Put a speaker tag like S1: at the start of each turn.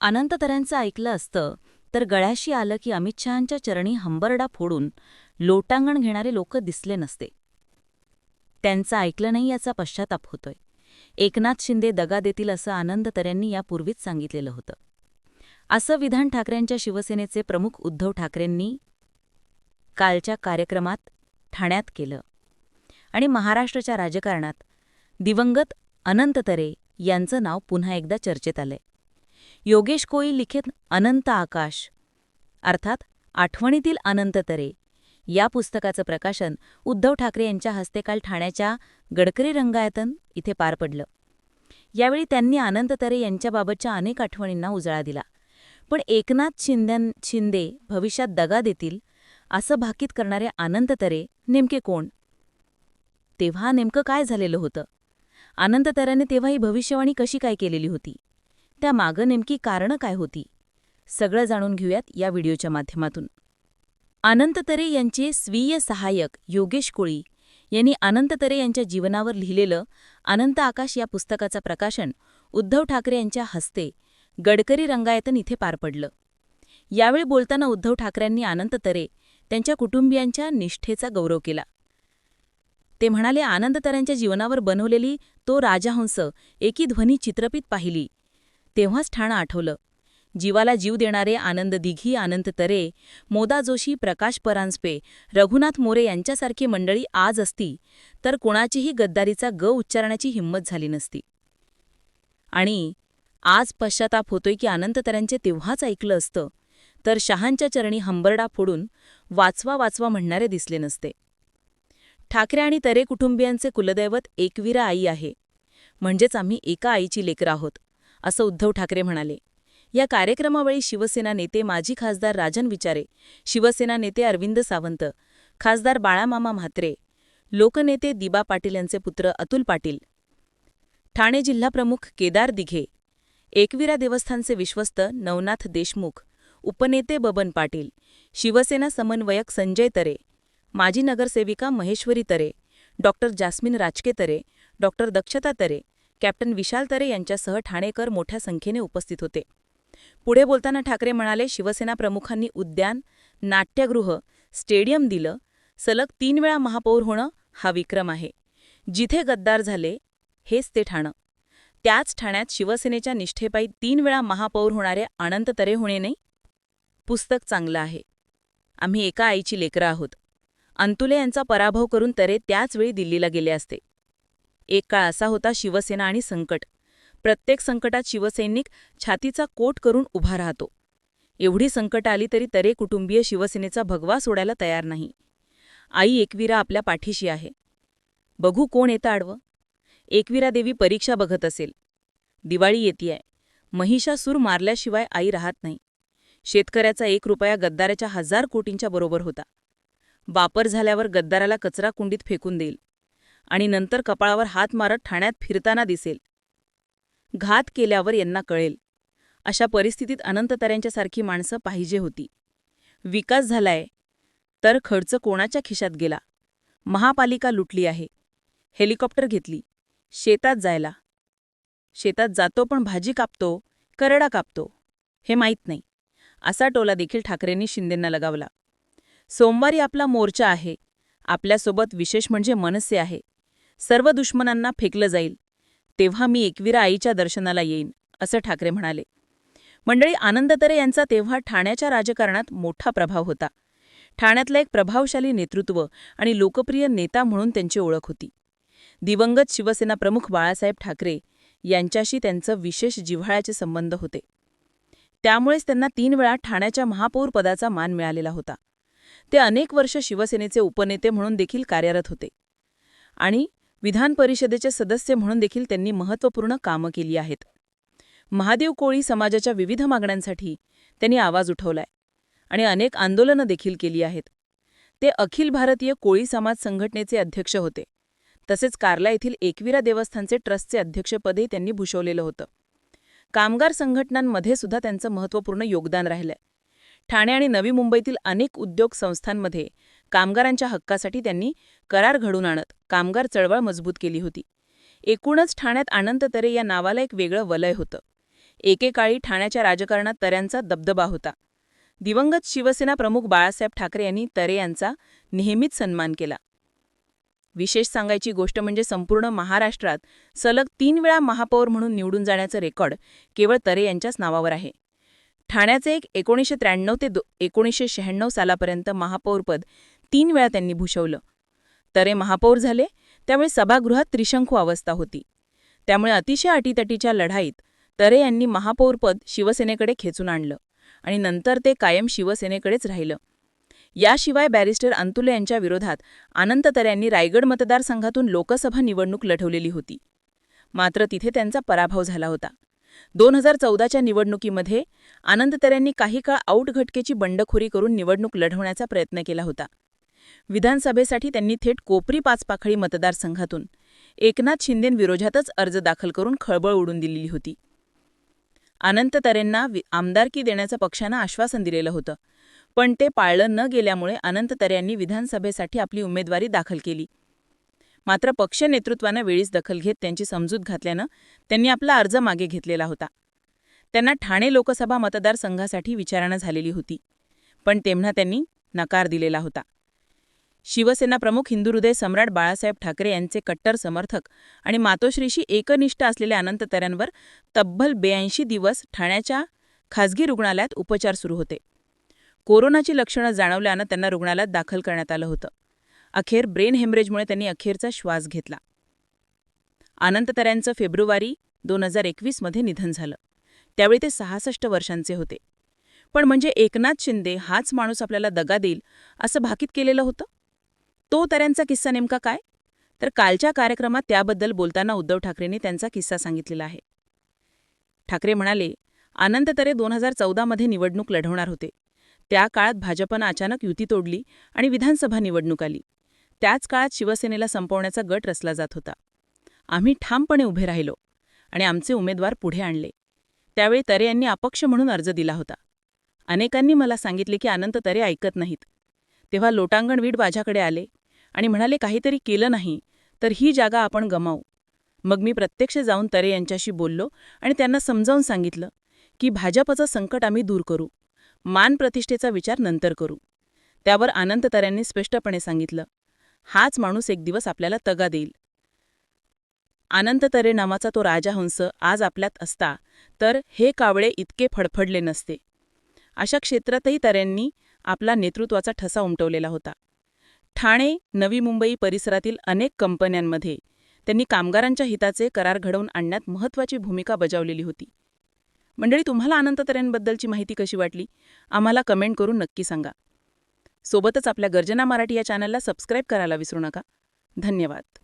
S1: अनंततऱ्यांचं ऐकलं असतं तर गळ्याशी आलं की अमित शहांच्या चरणी हंबरडा फोडून लोटांगण घेणारे लोक दिसले नसते. त्यांचं ऐकलं नाही याचा पश्चाताप होतोय. एकनाथ शिंदे दगा देतील असं आनंद तऱ्यांनी यापूर्वीच सांगितलेलं होतं. असं विधान ठाकरेंच्या शिवसेनेचे प्रमुख उद्धव ठाकरेंनी कालच्या कार्यक्रमात ठाण्यात केलं. आणि महाराष्ट्राच्या राजकारणात दिवंगत अनंत तरे यांचं नाव पुन्हा एकदा चर्चेत आलंय. योगेश कोळी लिखित अनंत आकाश. अर्थात आठवणीतील अनंत तरे. या पुस्तकाचं प्रकाशन उद्धव ठाकरे यांच्या हस्ते काल ठाण्याच्या गडकरी रंगायतन इथे पार पडलं. यावेळी त्यांनी अनंत तरे यांच्याबाबतच्या अनेक आठवणींना उजाळा दिला. पण एकनाथ शिंद्यां शिंदे भविष्यात दगा देतील असं भाकीत करणारे आनंद तरे नेमके कोण? तेव्हा नेमकं काय झालेलं होतं? आनंद तऱ्याने तेव्हा ही भविष्यवाणी कशी काय केलेली होती? त्या मागं नेमकी कारणं काय होती? सगळं जाणून घेऊयात या व्हिडिओच्या माध्यमातून. अनंत तरे यांचे स्वीय सहाय्यक योगेश कोळी यांनी अनंत तरे यांच्या जीवनावर लिहिलेलं अनंत आकाश या पुस्तकाचं प्रकाशन उद्धव ठाकरे यांच्या हस्ते गडकरी रंगायतन इथे पार पडलं. यावेळी बोलताना उद्धव ठाकरेंनी अनंततरे त्यांच्या कुटुंबियांच्या निष्ठेचा गौरव केला. ते म्हणाले आनंद तऱ्यांच्या जीवनावर बनवलेली तो राजहंस एकी ध्वनी चित्रपीत पाहिली. तेव्हाच ठाणं आठवलं. जीवाला जीव देणारे आनंद दिघी आनंद तरे मोदा जोशी प्रकाश परांजपे रघुनाथ मोरे यांच्यासारखी मंडळी आज असती तर कोणाचीही गद्दारीचा ग उच्चारण्याची हिंमत झाली नसती. आणि आज पश्चाताप होतोय की अनंत तऱ्यांचे तेव्हाच ऐकलं असतं तर शहांच्या चरणी हंबरडा फोडून वाचवा वाचवा म्हणणारे दिसले नसते. ठाकरे आणि तरे कुटुंबियांचे कुलदैवत एकवीरा आई आहे. म्हणजेच आम्ही एका आईची लेकरं आहोत. असं उद्धव ठाकरे म्हणाले. या कार्यक्रमावेळी शिवसेना नेते माजी खासदार राजन विचारे शिवसेना नेते अरविंद सावंत खासदार बाळामामा म्हात्रे लोकनेते दिबा पाटील यांचे पुत्र अतुल पाटील ठाणे जिल्हाप्रमुख केदार दिघे एकविरा देवस्थानचे विश्वस्त नवनाथ देशमुख उपनेते बबन पाटील शिवसेना समन्वयक संजय तरे माजी नगरसेविका Maheshwari Tare doctor Jasmine Rajke Tare doctor Dakshata Tare captain विशाल तरे यांच्यासह ठाणेकर मोठ्या संख्येने उपस्थित होते. पुढे बोलताना ठाकरे म्हणाले शिवसेना प्रमुखांनी उद्यान नाट्यगृह स्टेडियम दिलं सलग तीन वेळा महापौर होणं हा विक्रम आहे. जिथे गद्दार झाले हेच ते ठाणं. त्याच ठाण्यात शिवसेनेच्या निष्ठेपायी तीन वेळा महापौर होणारे अनंत तरे होणे नाही? पुस्तक चांगलं आहे. आम्ही एका आईची लेकरं आहोत. अंतुले यांचा पराभव करून तरे त्याच वेळी दिल्लीला गेले असते. एक काळ असा होता शिवसेना आणि संकट. प्रत्येक संकटात शिवसैनिक छातीचा कोट करून उभा राहतो. एवढी संकट आली तरी तरे कुटुंबीय शिवसेनेचा भगवा सोडायला तयार नाही. आई एकवीरा आपल्या पाठीशी आहे. बघू कोण येतं आडवं? एकवीरा देवी परीक्षा बघत असेल. दिवाळी येतीये. महिषासूर मारल्याशिवाय आई राहत नाही. शेतकऱ्याचा एक रुपया गद्दाराच्या हजार कोटींच्या बरोबर होता. वापर झाल्यावर गद्दाराला कचरा कुंडीत फेकून देईल. आणि नंतर कपाळावर हात मारत ठाण्यात फिरताना दिसेल. घात केल्यावर यांना कळेल. अशा परिस्थितीत अनंत तऱ्यांच्यासारखी माणसं पाहिजे होती. विकास झालाय तर खर्च कोणाच्या खिशात गेला? महापालिका लुटली आहे. हेलिकॉप्टर घेतली. शेतात जायला. शेतात जातो पण भाजी कापतो करडा कापतो. हे माहीत नाही. असा टोला देखील ठाकरेंनी शिंदेंना लगावला. सोमवारी आपला मोर्चा आहे. आपल्यासोबत विशेष म्हणजे मनसे आहे. सर्व दुश्मनांना फेकलं जाईल. तेव्हा मी एकवीरा आईच्या दर्शनाला येईन असं ठाकरे म्हणाले. मंडळी आनंद तरे यांचा तेव्हा ठाण्याच्या राजकारणात मोठा प्रभाव होता. ठाण्यातलं एक प्रभावशाली नेतृत्व आणि लोकप्रिय नेता म्हणून त्यांची ओळख होती. दिवंगत शिवसेना प्रमुख बाळासाहेब ठाकरे यांच्याशी त्यांचं विशेष जिव्हाळ्याचे संबंध होते. त्यामुळेच त्यांना तीन वेळा ठाण्याच्या महापौर पदाचा मान मिळालेला होता. ते अनेक वर्ष शिवसेनेचे उपनेते म्हणून देखील कार्यरत होते. आणि विधान परिषदेचे सदस्य म्हणून देखील त्यांनी महत्त्वपूर्ण कामं केली आहेत. महादेव कोळी समाजाच्या विविध मागण्यांसाठी त्यांनी आवाज उठवलाय आणि अनेक आंदोलनं देखील केली आहेत. ते अखिल भारतीय कोळी समाज संघटनेचे अध्यक्ष होते. तसेच कार्ला येथील एकविरा देवस्थानचे ट्रस्टचे अध्यक्षपदही त्यांनी भूषवलेलं होतं. कामगार संघटनांमध्ये सुद्धा त्यांचं महत्त्वपूर्ण योगदान राहिलंय. ठाणे आणि नवी मुंबईतील अनेक उद्योग संस्थांमध्ये कामगारांच्या हक्कासाठी त्यांनी करार घडून आणत कामगार चळवळ मजबूत केली होती. एकूणच ठाण्यात आनंद तरे या नावाला एक वेगळं वलय होतं.
S2: एकेकाळी ठाण्याच्या राजकारणात तऱ्यांचा दबदबा होता. दिवंगत शिवसेना प्रमुख बाळासाहेब ठाकरे यांनी तरे यांचा नेहमीच सन्मान केला. विशेष सांगायची गोष्ट म्हणजे संपूर्ण महाराष्ट्रात सलग तीन वेळा महापौर म्हणून निवडून जाण्याचं रेकॉर्ड केवळ तरे यांच्याच नावावर आहे. ठाण्याचे एक एकोणीसशे त्र्याण्णव ते दो एकोणीसशे शहाण्णव सालापर्यंत महापौरपद तीन वेळा त्यांनी भूषवलं. तरे महापौर झाले त्यामुळे सभागृहात त्रिशंकू अवस्था होती. त्यामुळे अतिशय अटीतटीच्या लढाईत तरे यांनी महापौरपद शिवसेनेकडे खेचून आणलं आणि नंतर ते कायम शिवसेनेकडेच राहिलं. याशिवाय बॅरिस्टर अंतुले यांच्या विरोधात अनंत तरे यांनी रायगड मतदारसंघातून लोकसभा निवडणूक लढवलेली होती. मात्र तिथे त्यांचा पराभव झाला होता. दोन हजार चौदाच्या निवडणुकीमध्ये अनंत तऱ्यांनी काही काळ आऊट घटकेची बंडखोरी करून निवडणूक लढवण्याचा प्रयत्न केला होता. विधानसभेसाठी त्यांनी थेट कोपरी पाचपाखळी मतदारसंघातून एकनाथ शिंदेंविरोधातच अर्ज दाखल करून खळबळ उडून दिलेली होती. अनंत तरेंना आमदारकी देण्याचं पक्षानं आश्वासन दिलेलं होतं. पण ते पाळलं न गेल्यामुळे अनंत तऱ्यांनी विधानसभेसाठी आपली उमेदवारी दाखल केली. मात्र पक्ष नेतृत्वानं वेळीच दखल घेत त्यांची समजूत घातल्यानं त्यांनी आपला अर्ज मागे घेतलेला होता. त्यांना ठाणे लोकसभा मतदारसंघासाठी विचारणा झालेली होती. पण तेव्हा त्यांनी नकार दिलेला होता. शिवसेना प्रमुख हिंदुहृदय सम्राट बाळासाहेब ठाकरे यांचे कट्टर समर्थक आणि मातोश्रीशी एकनिष्ठ असलेल्या अनंत तऱ्यांवर तब्बल बेऐंशी दिवस ठाण्याच्या खासगी रुग्णालयात उपचार सुरू होते. कोरोनाची लक्षणं जाणवल्यानं त्यांना रुग्णालयात दाखल करण्यात आलं होतं. अखेर ब्रेन हेमरेजमुळे त्यांनी अखेरचा श्वास घेतला. अनंत तऱ्यांचं फेब्रुवारी दोन हजार एकवीसमध्ये निधन झालं. त्यावेळी ते सहासष्ट वर्षांचे होते. पण म्हणजे एकनाथ शिंदे हाच माणूस आपल्याला दगा देईल असं भाकीत केलेलं होतं? तो तऱ्यांचा किस्सा नेमका काय? तर कालच्या कार्यक्रमात त्याबद्दल बोलताना उद्धव ठाकरेंनी त्यांचा किस्सा सांगितलेला आहे. ठाकरे म्हणाले आनंद तरे दोन हजार चौदामध्ये निवडणूक लढवणार होते. त्या काळात भाजपनं अचानक युती तोडली आणि विधानसभा निवडणूक आली. त्याच काळात शिवसेनेला संपवण्याचा गट रचला जात होता. आम्ही ठामपणे उभे राहिलो आणि आमचे उमेदवार पुढे आणले. त्यावेळी तरे यांनी अपक्ष म्हणून अर्ज दिला होता. अनेकांनी मला सांगितले की अनंत तरे ऐकत नाहीत. तेव्हा लोटांगणवीड माझ्याकडे आले. आणि म्हणाले काहीतरी केलं नाही तर ही जागा आपण गमावू. मग मी प्रत्यक्ष जाऊन तरे यांच्याशी बोललो आणि त्यांना समजावून सांगितलं की भाजपचं संकट आम्ही दूर करू मान प्रतिष्ठेचा विचार नंतर करू. त्यावर आनंद तऱ्यांनी स्पष्टपणे सांगितलं हाच माणूस एक दिवस आपल्याला तगा देईल. आनंद तरे नावाचा तो राजहंस आज आपल्यात असता तर हे कावळे इतके फडफडले नसते. अशा क्षेत्रातही तऱ्यांनी आपला नेतृत्वाचा ठसा उमटवलेला होता. ठाणे नवी मुंबई परिसरातील अनेक कंपन्यांमध्ये त्यांनी कामगारांच्या हिताचे करार घडवून आणण्यात महत्त्वाची भूमिका बजावलेली होती. मंडळी तुम्हाला अनंत तऱ्यांबद्दलची माहिती कशी वाटली? आम्हाला कमेंट करून नक्की सांगा. सोबतच आपल्या गर्जना मराठी या चॅनलला सबस्क्राईब करायला विसरू नका. धन्यवाद.